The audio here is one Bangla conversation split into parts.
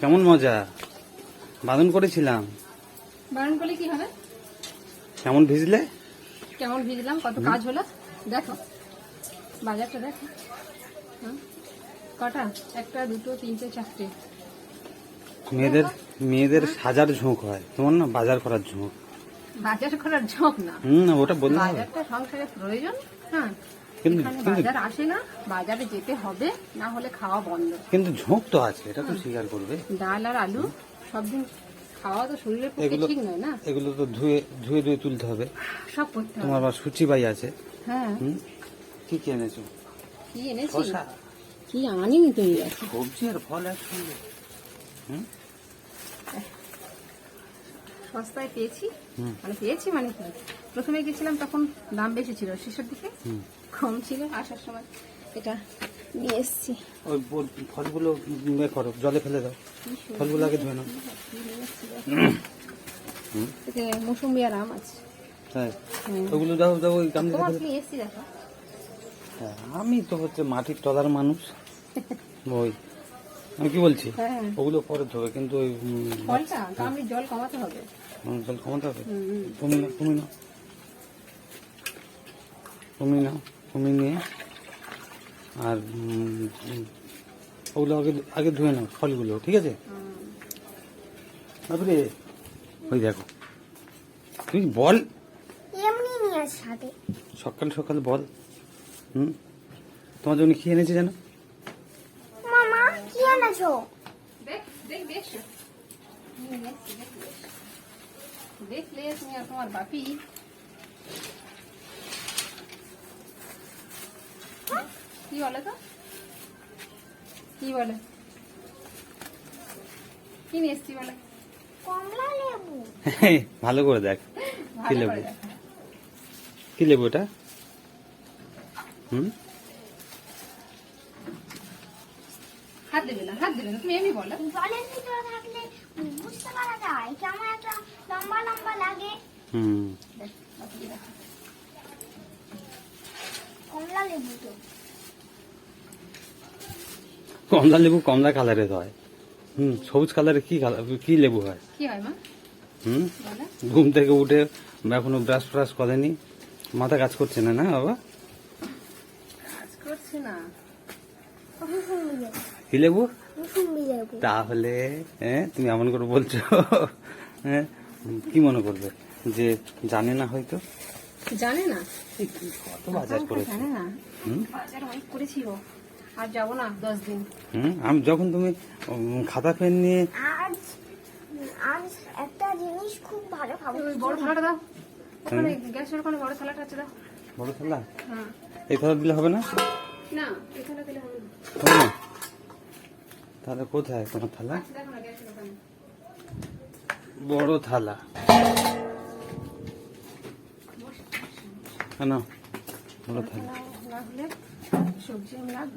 কেমন মজা? বাদন করেছিলাম। বারণ করলে কি হবে? কেমন ভিজলে? কেমন ভিজলাম? কত কাজ হলো? দেখো। বাজারটা দেখো। হুম, কটা? একটা দুটো তিনটে চারটে। মেয়েদের মেয়েদের সাজার ঝোঁক হয়। তোমার না বাজার করার ঝোঁক? বাজার করার ঝোঁক না। হুম ওটা বললে হবে বাজারটা সংসারে প্রয়োজন। হ্যাঁ। এখানে বাজার আসে না বাজারে যেতে হবে না হলে খাওয়া বন্ধ। কিন্তু ঝোঁক তো আছে এটা তো স্বীকার করবে। ডাল আর আলু সব দিন খাওয়া তো শরীরের পক্ষে ঠিক নয় না? এগুলো তো ধুয়ে ধুয়ে ধুয়ে তুলতে হবে। সব করতে হবে। তোমার আবার সূচিবাই আছে। হ্যাঁ। কি কি এনেছো? কি এনেছি? কি আনিনি তুমি? সবজি আর ফল একসঙ্গে। হুম? সস্তায় পেয়েছি। মানে পেয়েছি মানে কি? প্রথমে গেছিলাম তখন দাম বেশি ছিল শেষের দিকে কম ছিল আসার সময় এটা নিয়ে এসছি। ওই ফলগুলো ইয়ে করো জলে ফেলে দাও। ফলগুলো আগে ধুয়ে নাও। এতে মৌসুমি আর আম আছে। তাই ওগুলো দাও দাও ওই গামলিতে তোমার কি এসছি দেখো? হ্যাঁ, আমি তো হচ্ছে মাটির তলার মানুষ। ওই। আমি কি বলছি? হ্যাঁ ওগুলো পরে ধোবে কিন্তু ওই ফলটা? আমি জল কমাতে হবে। জল কমাতে হবে? হুম, হুম। তুমি নাও তুমি নাও তুমি নাও তুমি নিয়ে আর ওগুলো আগে আগে ধুয়ে নাও ফলগুলো ঠিক আছে। তারপরে ওই দেখো। তুই বল। এমনি নিয়ে আস সকাল সকাল বল। হুম? তোমার জন্য কি এনেছে জানো? দেখ। দেখলে তুমি আর তোমার বাপি। কি বলে তো? কি বলে? কি নিয়ে এসছি বলে? কমলা লেবু। ভালো করে দেখ। কি লেবু? কি লেবু এটা? হুম? হাত দেবে না হাত দেবে না তুমি এমনি বলো। জলের ভিতরে থাকলে বুঝতে পারা যায় কেমন একটা লম্বা লম্বা লাগে। হুম। কমলা লেবু তো। কমলা লেবু কমলা কালারের হয়। হুম সবুজ কালারের কি কালার কি লেবু হয়? কি হয় মা? হুম? ঘুম থেকে উঠে এখনও ব্রাশ ফ্রাশ করেনি? মাথা কাজ করছে না না বাবা? কাজ করছে না। কি লেবু তাহলে হ্যাঁ তুমি এমন করে বলছো হ্যাঁ কি মনে করবে? যে জানে না হয়তো? জানে না। কত বাজার করেছে? জানে না। হুম? বাজার অনেক করেছি ও আর যাব না দশ দিন। হুম? আমি যখন তুমি খাতা পেন নিয়ে আজ আজ একটা জিনিস খুব ভালো খাব ওই বড় থালাটা দাও। ওখানে গ্যাসের ওখানে বড় থালাটা আছে দাও। বড় থালা? হ্যাঁ। এই থালা দিলে হবে না? না এই থালা দিলে হবে না? তাহলে কোথায় তোমার থালা? আচ্ছা, বড় থালা। কেন? বড় থালা। সবজি আমি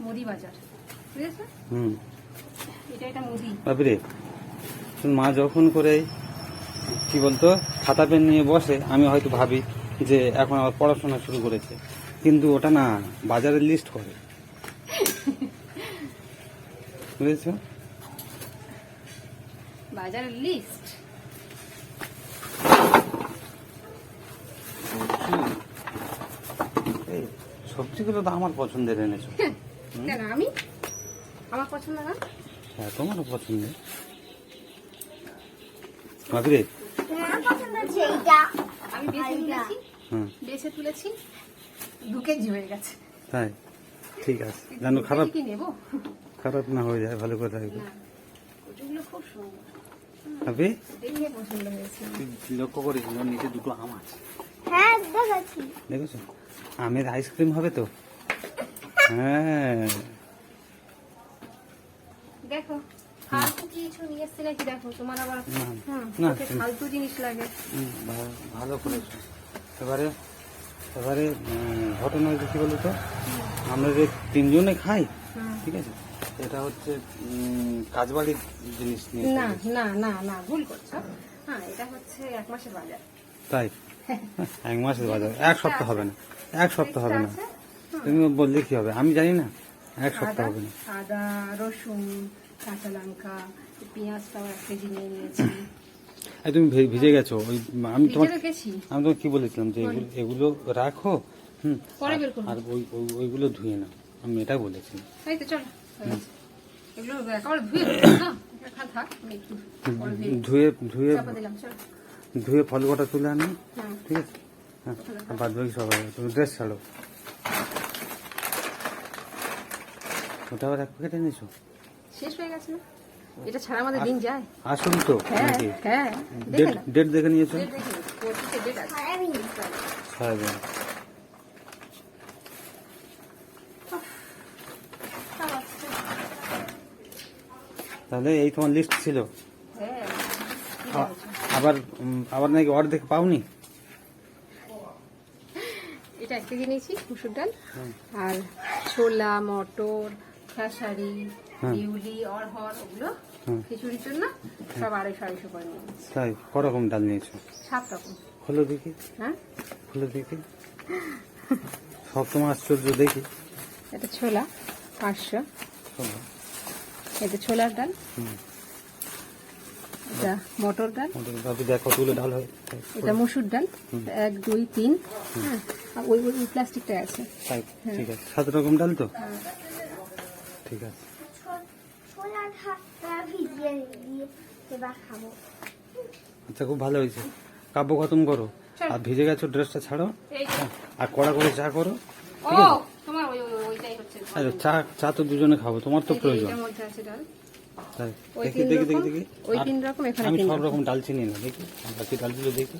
মুদি বাজার। বুঝেছ? হুম। এটা এটা মুদি বাপরে তোর মা যখন করে কি বলতো খাতা পেন নিয়ে বসে আমি হয়তো ভাবি যে এখন আবার পড়াশোনা শুরু করেছে। কিন্তু ওটা না বাজারের লিস্ট করে। বুঝেছ বাজারের লিস্ট এই সবজিগুলো তো আমার পছন্দের এনেছো। কেন আমি? আমার পছন্দ না? হ্যাঁ তোমারও পছন্দের বাপরে তোমার পছন্দ হচ্ছে এইটা। আমি বেছে তুলেছি। হুম। বেছে তুলেছি। দু কেজি হয়ে গেছে। তাই? ঠিক আছে। জানো খারাপ কি নেব? খারাপ না হয়ে যায় ভালো করে থাকবে লক্ষ্য ওর নিচে দুটো আম আছে। হ্যাঁ দেখেছ? আমের আইসক্রিম হবে তো? হ্যাঁ। দেখো ভালো করেছ। এবারে এবারে ঘটনা কি বলতো? আমরা যে তিনজনে খাই ঠিক আছে? এটা হচ্ছে উম, কাজবাড়ির জিনিস নিয়ে না না না না ভুল করছ। হ্যাঁ এটা হচ্ছে এক মাসের বাজার। তাই? এক মাসের বাজার। এক সপ্তাহ হবে না। এক সপ্তাহ হবে না। তুমি বললে কি হবে? আমি জানি না। এক সপ্তাহ হবে না। আদা রসুন কাঁচা লঙ্কা পেঁয়াজটাও এক কেজি নিয়ে নিয়েছি। তুমি ভিজে গেছো। ওই আমি তোমার আমি তোমাকে কি বলেছিলাম যে এগুলো রাখো হুম আর ওই ওই- ওইগুলো ধুয়ে নাও। আমি এটা বলেছি। তাই তো চলো। হয়ে। ধুয়ে ধুয়ে ধুয়ে ফল কটা তুলে আনি হ্যাঁ। ঠিক আছে? হ্যাঁ বাদ বাকি সবাই তুমি ড্রেস ছাড়ো। ওটা আবার এক প্যাকেট এনেছো? শেষ হয়ে গেছে এটা ছাড়া আমাদের দিন যায়। আসল তো হ্যাঁ নাকি? হ্যাঁ দেখে ডেট ডেট দেখে নিয়েছো? ডেট দেখে। পঁচিশে ডেট আছে সারাদিন সারাদিন তাহলে এই তোমার লিস্ট ছিল। হ্যাঁ? আবার আবার নাকি অর্ধেক পাওনি? এটা এক কেজি নিয়েছি মুসুর ডাল। আর ছোলা মটর খেসারি হুম। বিউলি অরহর ওগুলো খিচুড়ির জন্য সব আড়াইশো আড়াইশো করে নিয়ে নিয়েছি। তাই করকম ডাল নিয়েছো? সাত রকম। হলো দেখি। হ্যাঁ? হলো দেখি। সব তোমার আশ্চর্য দেখি। এটা ছোলা পাঁচশো। এটা ছোলার ডাল। হুম। এটা মটর ডাল। আমাদের ভাবি দেখো তুলে ডাল হয়। এটা মসুর ডাল। এক দুই তিন। হ্যাঁ আর ওই ওই প্লাস্টিকটা আছে। তাই ঠিক আছে। সাত রকম ডাল তো? ঠিক আছে। আচ্ছা খুব ভালো হয়েছে। কাব্য খতম করো। আর ভিজে গেছো ড্রেসটা ছাড়ো। আর কড়া করে চা করো। ও তোমার ওই ওই- ওইটাই হচ্ছে আরে চা চা তো দুজনে খাব তোমার তো প্রয়োজন। দেখি দেখি দেখি দেখি। আমি সব রকম। ডাল চিনি না দেখি বাকি ডালগুলো দেখি।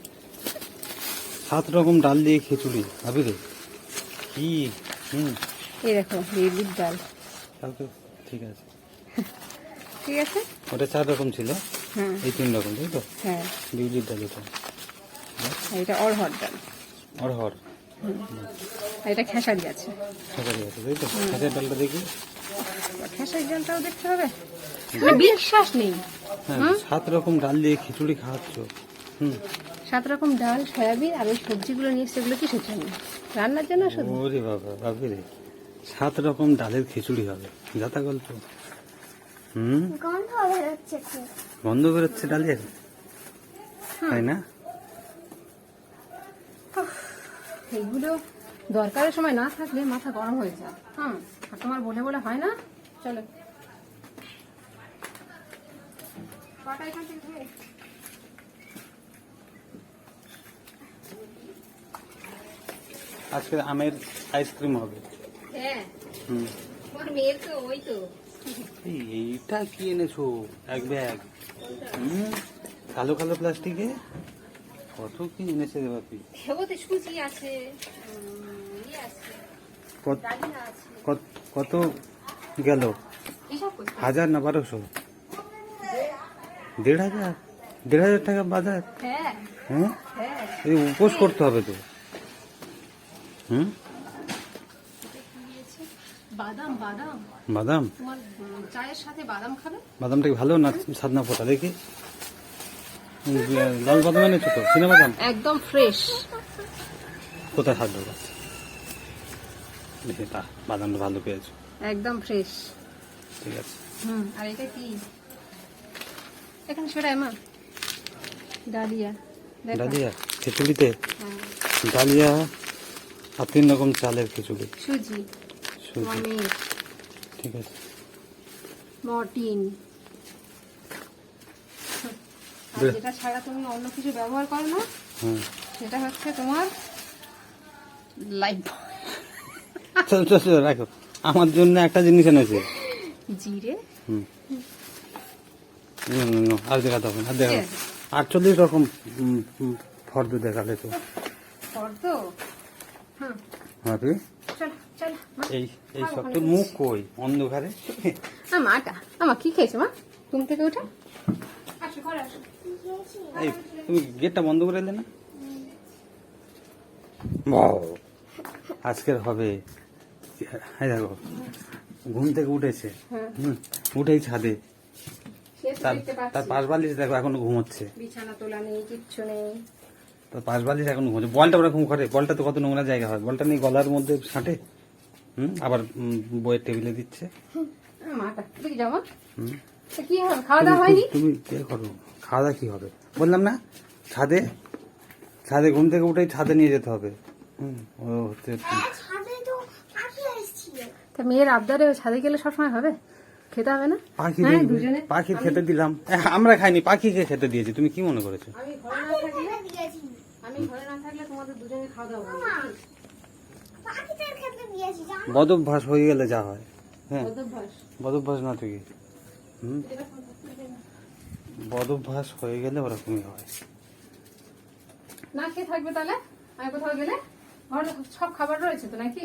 সাত রকম ডাল দিয়ে খিচুড়ি ভাবি রে। কি? হুম। এই দেখো বিউলির ডাল। তাহলে ঠিক আছে। ঠিক আছে? ওটা চার রকম ছিল হ্যাঁ। এই তিন রকম তাই তো? হ্যাঁ। বিউলির ডাল এটা। এটা অরহর ডাল। অরহর এটা খেসারি আছে। সকালে আছে তাই তো? খেতের ডালটা দেখি। খেসারি ডালটাও দেখতে হবে। বিশ্বাস নেই। হ্যাঁ সাত রকম ডাল দিয়ে খিচুড়ি খাওয়াচ্ছ। হুম। সাত রকম ডাল সয়াবিন আর ওই সবজিগুলো নিয়ে এগুলো কিসের জন্য? রান্নার জন্য শুধু? ওরে বাবা বাবি রে সাত রকম ডালের খিচুড়ি হবে যাতা গল্প। হুম? গন্ধ বেরোচ্ছে গন্ধ বেরোচ্ছে ডালের? তাই না? এইগুলো দরকারের সময় না থাকলে মাথা গরম হয়ে যায়। হ্যাঁ আর তোমার বলে বলে হয় না? চলো? আজকে আমের আইসক্রিম হবে। হ্যাঁ। হুম। তোমার মেয়ের তো ওই তো। এইটা কি এনেছো? এক ব্যাগ। হুম কালো কালো প্লাস্টিকে? কত কি এনেছে রে বাপি? ওতে সুজি আছে ইয়ে কত কত- কত গেল? হাজার না বারোশো? দেড় হাজার? দেড় হাজার টাকা বাজার? হ্যাঁ। হ্যাঁ? হ্যাঁ। এই উপোস করতে হবে তো। হুম? বাদাম বাদাম। বাদাম? তোমার চায়ের সাথে বাদাম খাবে? বাদামটা ভালো না সাদনা ফোটা? দেখি। লাল বাদাম এনেছো তো চিনা বাদাম একদম ফ্রেশ। কোথায় দেবো দেখি তা বাদামটা ভালো পেয়েছ। একদম ফ্রেশ। ঠিক আছে। হুম আর এটা কি? এখানে মা ডালিয়া। ডালিয়া খিচুড়িতে? হ্যাঁ, ডালিয়া আর তিন রকম চালের খিচুড়ি। সুজি সুজি। ঠিক আছে। মর্টিন আর যেটা ছাড়া তুমি অন্য কিছু ব্যবহার করো না সেটা হচ্ছে তোমার লাইফ চল চল চল রাখো। আমার জন্য একটা জিনিস এনেছে। জিরে? হুম। আর দেখাতে হবে না আর দেখাবো আটচল্লিশ রকম ফর্দ দেখালে তো। ফর্দ? মা। এই এই সব তোর মুখ কই? অন্ধকারে? আমা কি খেয়েছো মা? তুমি থেকে উঠে? আসো ঘরে আসো। এই তুমি গেটটা বন্ধ করে এলে না? বাও, আজকের হবে এই দেখো ঘুম থেকে উঠেছে। হ্যাঁ। হুম উঠেই ছাদে। তার পাশ বালিশ দেখো এখনও ঘুমোচ্ছে। বিছানা তোলা নেই কিচ্ছু নেই। তার পাশ বালিশ এখনও ঘুমোচ্ছে। বলটা ওরকম করে বলটা তো কত নোংরা জায়গা হয়। বলটা নিয়ে গলার মধ্যে ছাঁটে। হুম আবার বইয়ের টেবিলে দিচ্ছে। মাটা দেখি যাব হুম। কি হবে? খাওয়া দাওয়া হয়নি? তুমি কে করো? খাওয়া দাওয়া কি হবে? বললাম না ছাদে ছাদে ঘুম থেকে উঠেই ছাদে নিয়ে যেতে হবে। হুম ও হচ্ছে ছাদে তো পাখি এসেছিল তা মেয়ের আবদারে ছাদে গেলে সবসময় হবে? খেতে হবে না? পাখি হ্যাঁ পাখি খেতে দিলাম। আমরা খাইনি পাখিকে খেতে দিয়েছি। তুমি কি মনে করেছ? আমি ঘরে না পাখি থাকলে খেতে দিয়েছি আমি ঘরে না থাকলে তোমাদের দুজনে খাওয়া দাওয়া হবে মা পাখিদের খেতে দিয়েছি জানো? বদভ্যাস হয়ে গেলে যা হয়। হ্যাঁ। অভ্যাস বদভ্যাস না তুই হুম। বদভ্যাস হয়ে গেলে ওরকমই হয়। না খেয়ে থাকবে তাহলে? আমি কোথাও গেলে? ঘরে সব খাবার রয়েছে তো নাকি?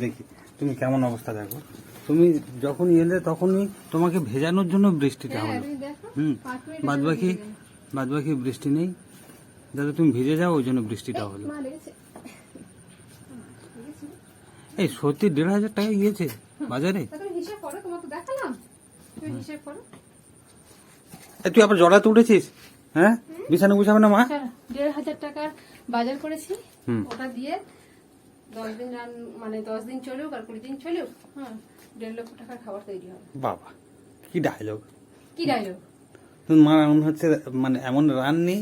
দেখি তুমি কেমন অবস্থা দেখো। তুমি যখন এলে তখনই তোমাকে ভেজানোর জন্য বৃষ্টিটা হ্যাঁ হলো। হুম বাদ বাকি বাদ বাকি বৃষ্টি নেই। যাতে তুমি ভিজে যাও ওই জন্য বৃষ্টিটা হলো। এই সত্যি দেড় হাজার টাকা গিয়েছে বাজারে? হিসেব করো তোমার তো দেখালাম। তুমি হিসেব করো। তুই আবার জড়াতে উঠেছিস? হ্যাঁ? বিছানা গুছাবে না মা? দেড় হাজার টাকার বাজার করেছি। ওটা দিয়ে দশ দিন রান মানে দশ দিন চলুক আর কুড়ি দিন চলুক হ্যাঁ দেড় লক্ষ টাকার খাবার তৈরি হবে। বাবা কি ডায়লগ কি ডাইলগ মা মনে হচ্ছে মানে এমন রাননি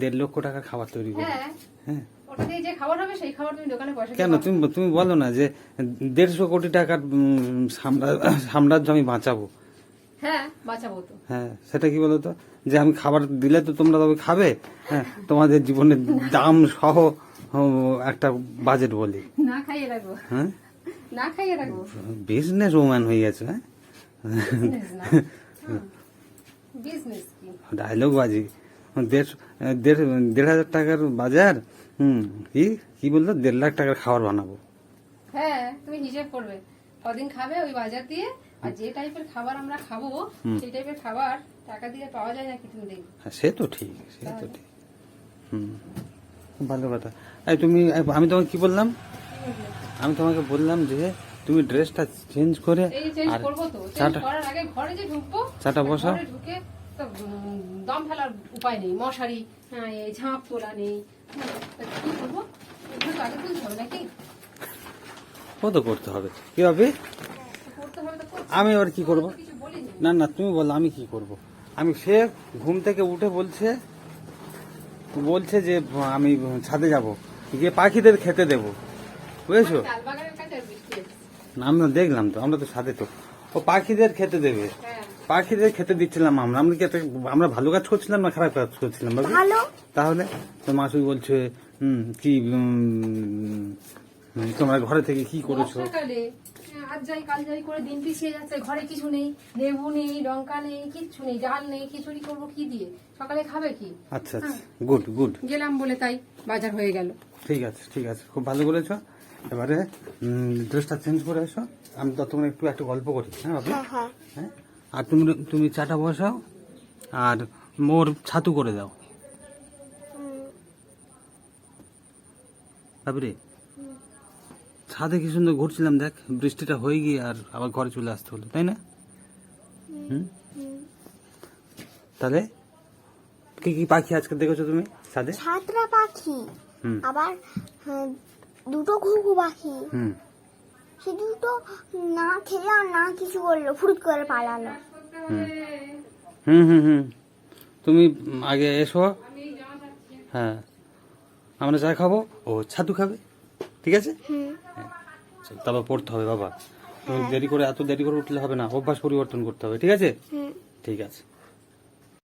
দেড় লক্ষ টাকার খাবার তৈরি করবে। হ্যাঁ। হ্যাঁ। কেন? তুমি তুমি বলো না যে দেড়শো কোটি টাকার সাম্রাজ্য আমি বাঁচাবো। হ্যাঁ বাঁচাবো তো। হ্যাঁ সেটা কি বলো তো যে আমি খাবার দিলে তো তোমরা তবে খাবে? হ্যাঁ তোমাদের জীবনের দাম সহ একটা বাজেট বলি। না খাইয়ে রাখব। হ্যাঁ? না খাইয়ে রাখব। বিজনেস ওম্যান হয়ে গেছে হ্যাঁ? বিজনেস না? বিজনেস কি? ডায়লগ বাজি। দেড় দেড় দেড় হাজার টাকার বাজার হুম কি কি বলল দেড় লাখ টাকার খাবার বানাবো। হ্যাঁ তুমি হিসেব করবে। কদিন খাবে ওই বাজার দিয়ে? আর যে টাইপের খাবার আমরা খাব সেই টাইপের খাবার টাকা দিয়ে পাওয়া যায় নাকি তুমি দেখবে? হ্যাঁ সে তো ঠিক সে তো ঠিক। হুম ভালো কথা। এই তুমি আমি তোমাকে কি বললাম? আমি তোমাকে বললাম যে তুমি ড্রেসটা চেঞ্জ করে চেঞ্জ আর করব তো চাটা আগে ঘরে যে ঢুকবো চাটা। ঘরে ঢুকে দম ফেলার উপায় নেই মশারি হ্যাঁ এই ঝাঁপ তোলা নেই। হ্যাঁ, কি করব? আগে তুলতে হবে নাকি? ও তো করতে হবে। কি হবে তো করতে হবে তো করতে আমি আবার কি করব? না না তুমি বলো আমি কি করব? আমি সে ঘুম থেকে উঠে বলছে বলছে যে আমি ছাদে যাব গিয়ে পাখিদের খেতে দেব। বুঝেছ। না, আমরা দেখলাম তো আমরা তো ছাদে তো। ও পাখিদের খেতে দেবে। হ্যাঁ। পাখিদের খেতে দিচ্ছিলাম আমরা। আমরা কি একটা আমরা ভালো কাজ করছিলাম না খারাপ কাজ করছিলাম? বাবু তাহলে? তো মাসুই বলছে হুম কি তোমরা ঘরে থেকে কি করেছ? আজ যাই কাল যাই করে দিন পিছিয়ে যাচ্ছে। ঘরে কিছু নেই লেবু নেই লঙ্কা নেই কিচ্ছু নেই। ডাল নেই খিচুড়ি করব কি দিয়ে? সকালে খাবে কি? আচ্ছা আচ্ছা। Good good. গেলাম বলে তাই বাজার হয়ে গেল। ঠিক আছে ঠিক আছে। খুব ভালো করেছ। এবারে ড্রেসটা চেঞ্জ করে এসো। আমি ততক্ষণ একটু একটা গল্প করি। হ্যাঁ বাবু? হ্যাঁ হ্যাঁ। হ্যাঁ? আর তুমি তুমি চাটা বসাও আর মোর ছাতু করে দাও। হুম, বাবরে ছাদে কি সুন্দর ঘুরছিলাম দেখ বৃষ্টিটা হয়ে গিয়ে আর আবার ঘরে চলে আসতে হলো তাই না? হুম। তাহলে কি কি পাখি আজকে দেখেছ তুমি ছাদে সাতটা পাখি। আবার হ্যাঁ, দুটো ঘুঘু পাখি। হুম। সে দুটো না খেলে আর না কিছু করল ফুট করে পালালো। হুম হুম হুম। তুমি আগে এসো। হ্যাঁ। আমরা চা খাব ও ছাতু খাবে? ঠিক আছে? চল, তারপর পড়তে হবে বাবা। দেরি করে এত দেরি করে উঠলে হবে না। অভ্যাস পরিবর্তন করতে হবে ঠিক আছে? ঠিক আছে।